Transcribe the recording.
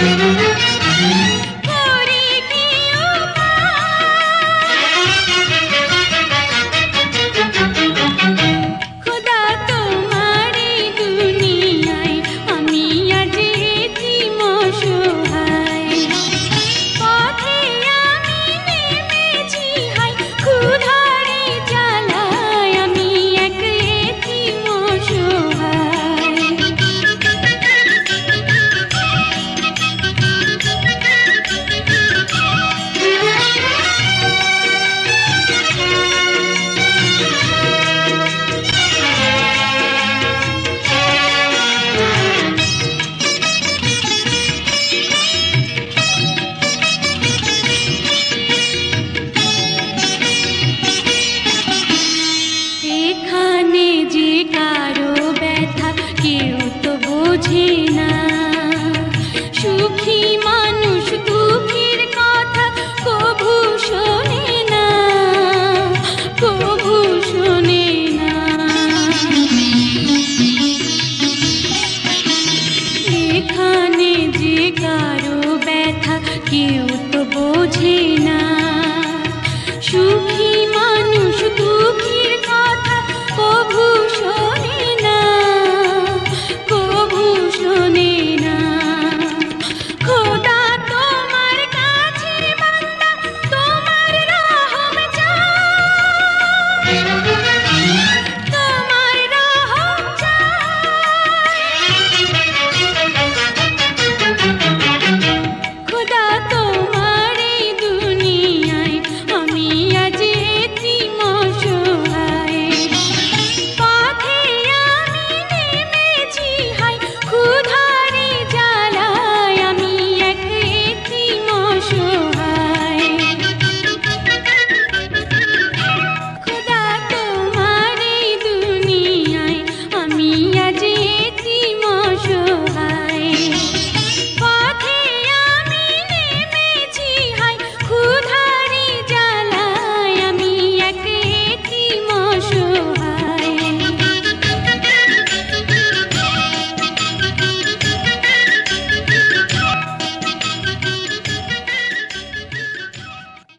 করে বোঝে না। সুখী মানুষ দুঃখের কথা কভু শোনে না কভু শোনে না। এখানে যে কারও ব্যথা কেউ তো বোঝে না।